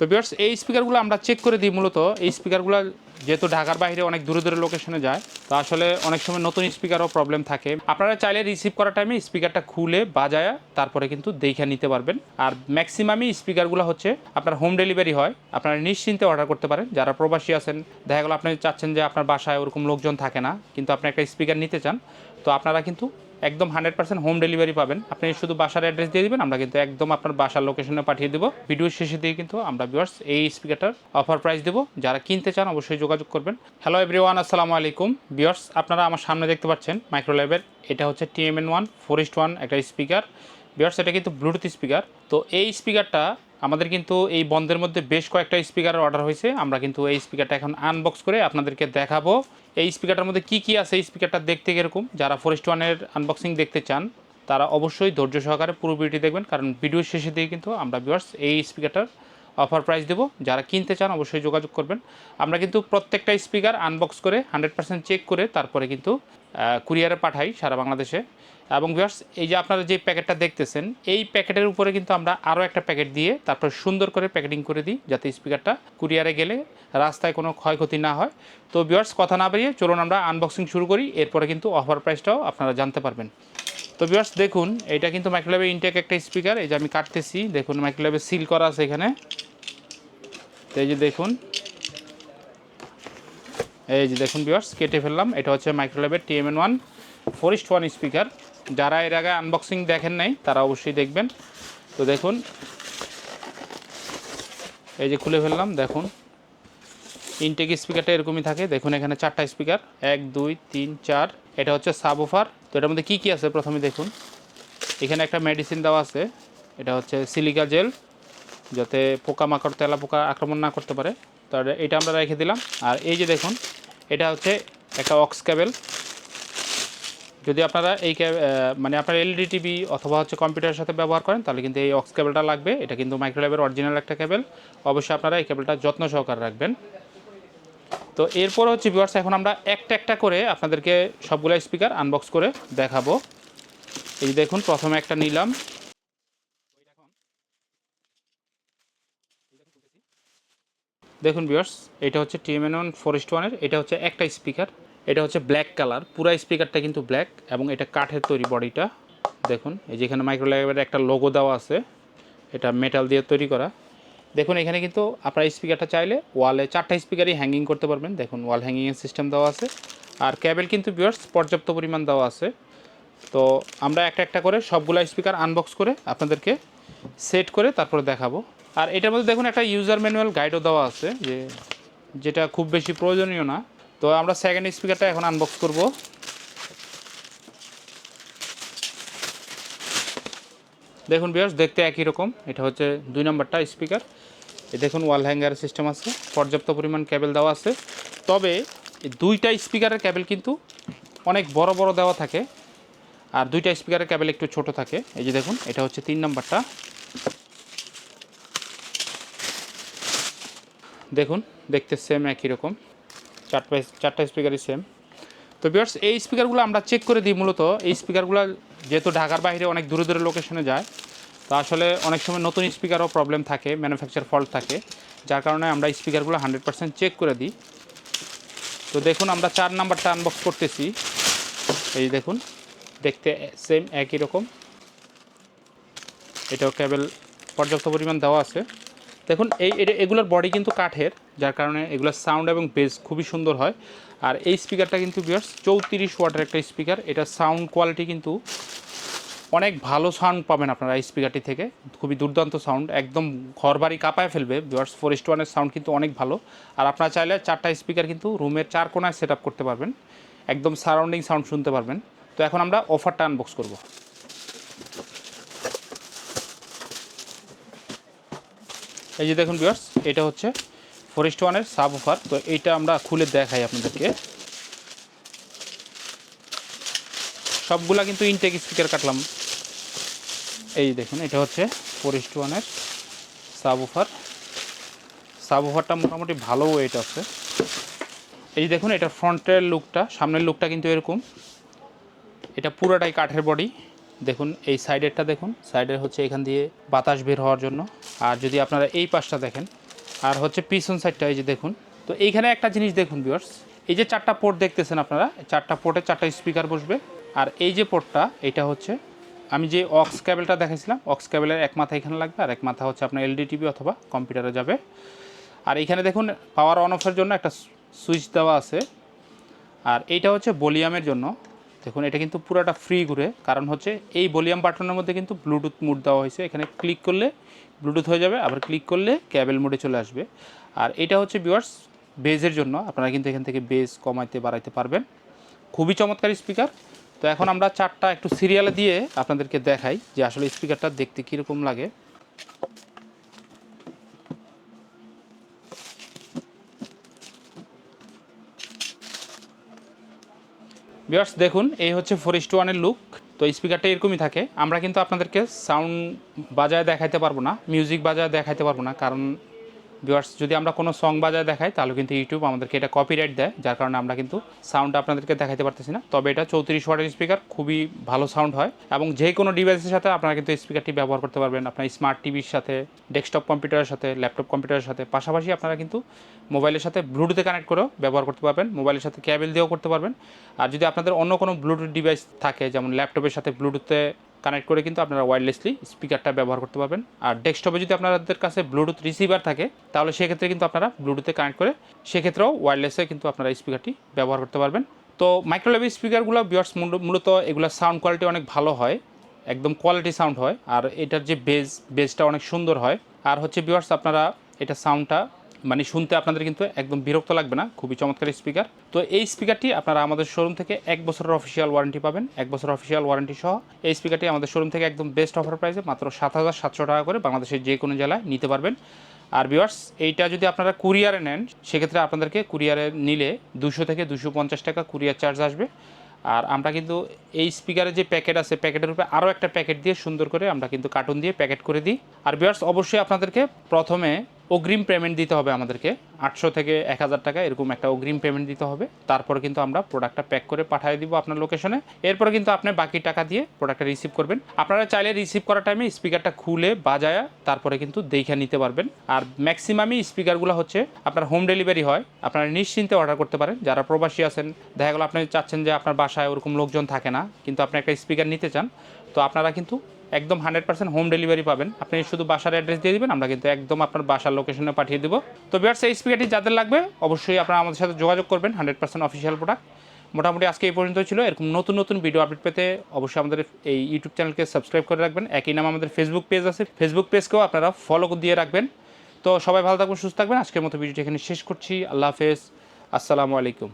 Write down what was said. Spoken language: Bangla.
তো বিয়ার্স এই স্পিকারগুলো আমরা চেক করে দিই মূলত। এই স্পিকারগুলো যেহেতু ঢাকার বাইরে অনেক দূরে দূরে লোকেশনে যায়, তো আসলে অনেক সময় নতুন স্পিকারও প্রবলেম থাকে। আপনারা চাইলে রিসিভ করার টাইমে স্পিকারটা খুলে বাজায়া, তারপরে কিন্তু দেখে নিতে পারবেন। আর ম্যাক্সিমামই স্পিকারগুলো হচ্ছে আপনার হোম ডেলিভারি হয়, আপনারা নিশ্চিন্তে অর্ডার করতে পারেন। যারা প্রবাসী আছেন, দেখা গেলো আপনি চাচ্ছেন যে আপনার বাসায় ওরকম লোকজন থাকে না, কিন্তু আপনি একটা স্পিকার নিতে চান, তো আপনারা কিন্তু একদম হান্ড্রেড পার্সেন্ট হোম ডেলিভারি পাবেন। আপনি শুধু বাসার অ্যাড্রেস দিয়ে দেবেন, আমরা কিন্তু একদম আপনার বাসার লোকেশনে পাঠিয়ে দেবো। ভিডিওর শেষে দিয়ে কিন্তু আমরা ভিউয়ার্স এই স্পিকারটার অফার প্রাইস দেবো। যারা কিনতে চান অবশ্যই যোগাযোগ করবেন। হ্যালো এভরিওয়ান আসসালামু আলাইকুম। ভিউয়ার্স আপনারা আমার সামনে দেখতে পাচ্ছেন মাইক্রোল্যাবের এটা হচ্ছে টিএমএন ওয়ান ফোরেস্ট ওয়ান একটা স্পিকার ভিউয়ার্স এটা কিন্তু ব্লুটুথ স্পিকার তো এই স্পিকারটা আমাদের কিন্তু এই বন্ধের মধ্যে বেশ কয়েকটা স্পিকারের অর্ডার হয়েছে। আমরা কিন্তু এই স্পিকারটা এখন আনবক্স করে আপনাদেরকে দেখাবো। এই স্পিকারটার মধ্যে কি কি আছে? এই স্পিকারটা দেখতে কীরকম? যারা ফরেস্ট ওয়ানের আনবক্সিং দেখতে চান, তারা অবশ্যই ধৈর্য সহকারে পুরো ভিডিওটি দেখবেন। কারণ ভিডিওর শেষে দিয়ে কিন্তু আমরা ভিউয়ার্স এই স্পিকারটার অফার প্রাইস দেবো। যারা কিনতে চান, অবশ্যই যোগাযোগ করবেন। আমরা কিন্তু প্রত্যেকটা স্পিকার আনবক্স করে হান্ড্রেড পার্সেন্ট চেক করে তারপরে কিন্তু কুরিয়ারে পাঠাই সারা বাংলাদেশে। এবং ভিউয়ার্স এই যে আপনারা যে প্যাকেটটা দেখতেছেন, এই প্যাকেটের উপরে কিন্তু আমরা আরও একটা প্যাকেট দিয়ে তারপর সুন্দর করে প্যাকেটিং করে দিই, যাতে স্পিকারটা কুরিয়ারে গেলে রাস্তায় কোনো ক্ষয়ক্ষতি না হয়। তো ভিউয়ার্স কথা না বেরিয়ে চলুন আমরা আনবক্সিং শুরু করি, এরপরে কিন্তু অফার প্রাইসটাও আপনারা জানতে পারবেন। তো ভিউয়ার্স দেখুন, এটা কিন্তু মাইক্রোল্যাবে ইনটেক একটা স্পিকার এই যে আমি কাটতেছি, দেখুন মাইক্রোল্যাবে সিল করা আছে এখানে। তো এই যে দেখুন এই যে দেখুন ভিউয়ার্স কেটে ফেললাম। এটা হচ্ছে মাইক্রোল্যাবের TMN one forest one speaker যারা এর আগে আনবক্সিং দেখেন নাই, তারা অবশ্যই দেখবেন। তো দেখুন, এই যে খুলে ফেললাম, দেখুন। ইনটেক স্পিকারটা এরকমই থাকে। দেখুন, এখানে চারটা স্পিকার এক, দুই, তিন, চার। এটা হচ্ছে সাব অফার তো এটার মধ্যে কী কী আছে প্রথমে দেখুন। এখানে একটা মেডিসিন দেওয়া আছে। এটা হচ্ছে সিলিকা জেল যাতে পোকামাকড় তেলা পোকা আক্রমণ না করতে পারে। তো এটা আমরা রেখে দিলাম। আর এই যে দেখুন এটা হচ্ছে একটা অক্স ক্যাবেল। যদি আপনারা এই মানে আপনার এলইডি টিভি অথবা হচ্ছে কম্পিউটারের সাথে ব্যবহার করেন, তাহলে কিন্তু এই অক্স কেবলটা লাগবে। এটা কিন্তু মাইক্রোল্যাবের অরিজিনাল একটা কেবল অবশ্যই আপনারা এই কেবলটা যত্ন সহকারে রাখবেন। তো এরপর হচ্ছে ভিউয়ার্স এখন আমরা একটা একটা করে আপনাদেরকে সবগুলো স্পিকার আনবক্স করে দেখাবো। এই দেখুন, প্রথমে একটা নিলাম। দেখুন ভিউয়ার্স এটা হচ্ছে টিএমএন ওয়ান ফরেস্ট ওয়ানের এটা হচ্ছে একটা স্পিকার এটা হচ্ছে ব্ল্যাক কালার পুরো স্পিকারটা কিন্তু ব্ল্যাক এবং এটা কাঠের তৈরি বডিটা দেখুন, এই যেখানে মাইক্রোল্যাবের একটা লোগো দেওয়া আছে, এটা মেটাল দিয়ে তৈরি করা, দেখুন এখানে কিন্তু আপনার স্পিকারটা চাইলে ওয়ালে চারটা স্পিকারই হ্যাঙ্গিং করতে পারবেন, দেখুন ওয়াল হ্যাঙ্গিংয়ের সিস্টেম দেওয়া আছে, আর ক্যাবেল কিন্তু ভিউয়ার্স পর্যাপ্ত পরিমাণ দেওয়া আছে, তো আমরা একটা একটা করে সবগুলা স্পিকার আনবক্স করে আপনাদেরকে সেট করে তারপরে দেখাবো। আর এটার মধ্যে দেখুন একটা ইউজার ম্যানুয়াল গাইডও দেওয়া আছে যে যেটা খুব বেশি প্রয়োজনীয় না। তো আমরা সেকেন্ড স্পিকারটা এখন আনবক্স করব। দেখুন বিয়ার্স দেখতে একই রকম। এটা হচ্ছে দুই নম্বরটা স্পিকার দেখুন ওয়াল হ্যাঙ্গার সিস্টেম আছে। পর্যাপ্ত পরিমাণ ক্যাবেল দেওয়া আছে। তবে দুইটা স্পিকারের ক্যাবেল কিন্তু অনেক বড় বড় দেওয়া থাকে। আর দুইটা স্পিকারের ক্যাবেল একটু ছোট থাকে। এই যে দেখুন, এটা হচ্ছে তিন নম্বরটা। দেখুন, দেখতে সেম একই রকম। চারটা চারটা স্পিকারই সেম তো বিয়ার্স এই স্পিকারগুলো আমরা চেক করে দিই মূলত। এই স্পিকারগুলো যেহেতু ঢাকার বাইরে অনেক দূরে দূরে লোকেশনে যায়, তো আসলে অনেক সময় নতুন স্পিকারও প্রবলেম থাকে ম্যানুফ্যাকচার ফল্ট থাকে। যার কারণে আমরা স্পিকারগুলো হান্ড্রেড পার্সেন্ট চেক করে দিই। তো দেখুন, আমরা চার নাম্বারটা আনবক্স করতেছি। এই দেখুন, দেখতে সেম একই রকম। এটাও কেবল পর্যাপ্ত পরিমাণ দেওয়া আছে। দেখুন, এই এগুলোর বডি কিন্তু কাঠের, যার কারণে এগুলোর সাউন্ড এবং বেস খুবই সুন্দর হয়। আর এই স্পিকারটা কিন্তু বিয়ার্স চৌত্রিশ ওয়াটের একটা স্পিকার এটা সাউন্ড কোয়ালিটি কিন্তু অনেক ভালো সাউন্ড পাবেন আপনারা এই স্পিকারটি থেকে। খুবই দুর্দান্ত সাউন্ড একদম ঘর বাড়ি কাঁপায় ফেলবে। বিয়ার্স ফোরেস্ট ওয়ানের সাউন্ড কিন্তু অনেক ভালো। আর আপনারা চাইলে চারটা স্পিকার কিন্তু রুমের চার কোনায় সেট করতে পারবেন। একদম সারাউন্ডিং সাউন্ড শুনতে পারবেন। তো এখন আমরা অফারটা আনবক্স করব। এই যে দেখুন বিয়ার্স এটা হচ্ছে ফরেস্ট ওয়ানের সাব অফার তো এইটা আমরা খুলে দেখাই আপনাদেরকে। সবগুলা কিন্তু ইনটেক স্পিকার কাটলাম। এই দেখুন, এটা হচ্ছে ফরেস্ট ওয়ানের সাব অফার সাব অফারটা মোটামুটি ভালো ওয়েট আছে। এই যে দেখুন, এটা ফ্রন্টের লুকটা সামনের লুকটা কিন্তু এরকম। এটা পুরোটাই কাঠের বডি দেখুন, এই সাইডেরটা দেখুন। সাইডের হচ্ছে এখান দিয়ে বাতাস বের হওয়ার জন্য। আর যদি আপনারা এই পাশটা দেখেন, আর হচ্ছে পিছন সাইডটা, এই যে দেখুন। তো এইখানে একটা জিনিস দেখুন ভিউয়ার্স এই যে চারটা পোর্ট দেখতেছেন আপনারা চারটা পোর্টে চারটা স্পিকার বসবে। আর এই যে পোর্টটা এটা হচ্ছে, আমি যে অক্স ক্যাবেলটা দেখাইছিলাম অক্স ক্যাবেলের এক মাথা এখানে লাগবে, আর এক মাথা হচ্ছে আপনার এলডি টিভি অথবা কম্পিউটারে যাবে। আর এইখানে দেখুন পাওয়ার অন অফের জন্য একটা সুইচ দেওয়া আছে। আর এইটা হচ্ছে ভলিউমের জন্য। দেখুন, এটা কিন্তু পুরোটা ফ্রি ঘুরে। কারণ হচ্ছে এই ভলিউম বাটনের মধ্যে কিন্তু ব্লুটুথ মুড দেওয়া হয়েছে। এখানে ক্লিক করলে ব্লুটুথ হয়ে যাবে, আবার ক্লিক করলে ক্যাবেল মোডে চলে আসবে। আর এটা হচ্ছে বিওয়ার্স বেজের জন্য আপনারা কিন্তু এখান থেকে বেজ কমাইতে বাড়াইতে পারবেন। খুবই চমৎকার স্পিকার তো এখন আমরা চারটা একটু সিরিয়ালে দিয়ে আপনাদেরকে দেখাই যে আসলে স্পিকারটা দেখতে কীরকম লাগে। বিয়ার্স দেখুন, এই হচ্ছে ফোর ইস টু ওয়ানের লুক তো স্পিকারটা এরকমই থাকে। আমরা কিন্তু আপনাদেরকে সাউন্ড বাজায় দেখাইতে পারব না মিউজিক বাজায় দেখাইতে পারব না, কারণ ভিউয়ার্স যদি আমরা কোনো সং বাজায় দেখাই, তাহলে কিন্তু ইউটিউব আমাদেরকে এটা কপিরাইট দেয়, যার কারণে আমরা কিন্তু সাউন্ডটা আপনাদেরকে দেখাতে পারতেছি না। তবে এটা চৌত্রিশ ওয়াটের স্পিকার খুবই ভালো সাউন্ড হয়। এবং যে কোনো ডিভাইসের সাথে আপনারা কিন্তু স্পিকারটি ব্যবহার করতে পারবেন। আপনার স্মার্ট টিভির সাথে ডেস্কটপ কম্পিউটারের সাথে ল্যাপটপ কম্পিউটারের সাথে, পাশাপাশি আপনারা কিন্তু মোবাইলের সাথে ব্লুটুথে কানেক্ট করেও ব্যবহার করতে পারবেন। মোবাইলের সাথে ক্যাবেল দিয়েও করতে পারবেন। আর যদি আপনাদের অন্য কোনো ব্লুটুথ ডিভাইস থাকে, যেমন ল্যাপটপের সাথে ব্লুটুথে কানেক্ট করে কিন্তু আপনারা ওয়্যারলেসলি স্পিকারটা ব্যবহার করতে পারবেন। আর ডেস্কটপে যদি আপনাদের কাছে ব্লুটুথ রিসিভার থাকে, তাহলে সেক্ষেত্রে কিন্তু আপনারা ব্লুটুথে কানেক্ট করে সেক্ষেত্রেও ওয়্যারলেসে কিন্তু আপনারা স্পিকারটি ব্যবহার করতে পারবেন। তো মাইক্রোলেভ স্পিকারগুলো বিয়ার্স মূলত এগুলো সাউন্ড কোয়ালিটি অনেক ভালো হয়, একদম কোয়ালিটি সাউন্ড হয়। আর এটার যে বেজ বেজটা অনেক সুন্দর হয়। আর হচ্ছে বিয়ার্স আপনারা এটা সাউন্ডটা মানে শুনতে আপনাদের কিন্তু একদম বিরক্ত লাগবে না, খুবই চমৎকার স্পিকার তো এই স্পিকারটি আপনারা আমাদের শোরুম থেকে এক বছরের অফিসিয়াল ওয়ারেন্টি পাবেন, এক বছর অফিসিয়াল ওয়ারেন্টি সহ এই স্পিকারটি আমাদের শোরুম থেকে একদম বেস্ট অফার প্রাইসে মাত্র সাত হাজার সাতশো টাকা করে বাংলাদেশের যে কোনো জেলায় নিতে পারবেন। আর ভিউয়ার্স এইটা যদি আপনারা কুরিয়ারে নেন, সেক্ষেত্রে আপনাদেরকে কুরিয়ারে নিলে দুশো থেকে দুশো পঞ্চাশ টাকা কুরিয়ার চার্জ আসবে। আর আমরা কিন্তু এই স্পিকারের যে প্যাকেট আছে প্যাকেটের উপরে আরও একটা প্যাকেট দিয়ে সুন্দর করে আমরা কিন্তু কার্টুন দিয়ে প্যাকেট করে দিই। আর বিয়ার্স অবশ্যই আপনাদেরকে প্রথমে অগ্রিম পেমেন্ট দিতে হবে আমাদেরকে। আটশো থেকে এক হাজার টাকা এরকম একটা অগ্রিম পেমেন্ট দিতে হবে। তারপর কিন্তু আমরা প্রোডাক্টটা প্যাক করে পাঠিয়ে দিব আপনার লোকেশনে এরপরে কিন্তু আপনি বাকি টাকা দিয়ে প্রোডাক্টটা রিসিভ করবেন। আপনারা চাইলে রিসিভ করার টাইমে স্পিকারটা খুলে বাজায়া তারপরে কিন্তু দেখে নিতে পারবেন। আর ম্যাক্সিমামই স্পিকারগুলো হচ্ছে আপনার হোম ডেলিভারি হয়। আপনারা নিশ্চিন্তে অর্ডার করতে পারেন। যারা প্রবাসী আছেন, দেখা গেলো আপনি চাচ্ছেন যে আপনার বাসায় ওরকম লোকজন থাকে না, কিন্তু আপনি একটা স্পিকার নিতে চান, তো আপনারা কিন্তু একদম হান্ড্রেড পার্সেন্ট হোম ডেলিভারি পাবেন। আপনি শুধু বাসার অ্যাড্রেস দিয়ে দিবেন, আমরা কিন্তু একদম আপনার বাসার লোকেশনে পাঠিয়ে দেবো। তো বিয়ার্স এই স্পিকারটি যাদের লাগবে, অবশ্যই আপনারা আমাদের সাথে যোগাযোগ করবেন, হান্ড্রেড পার্সেন্ট অফিসিয়াল প্রোডাক্ট মোটামুটি আজকে এই পর্যন্ত ছিল। এরকম নতুন নতুন ভিডিও আপডেট পেতে অবশ্যই আমাদের এই ইউটিউব চ্যানেলকে সাবস্ক্রাইব করে রাখবেন। একই নাম আমাদের ফেসবুক পেজ আছে। ফেসবুক পেজকেও আপনারা ফলো দিয়ে রাখবেন। তো সবাই ভালো থাকবেন, সুস্থ থাকবেন। আজকের মতো ভিডিওটি এখানে শেষ করছি। আল্লাহ হাফেজ। আসসালামু আলাইকুম।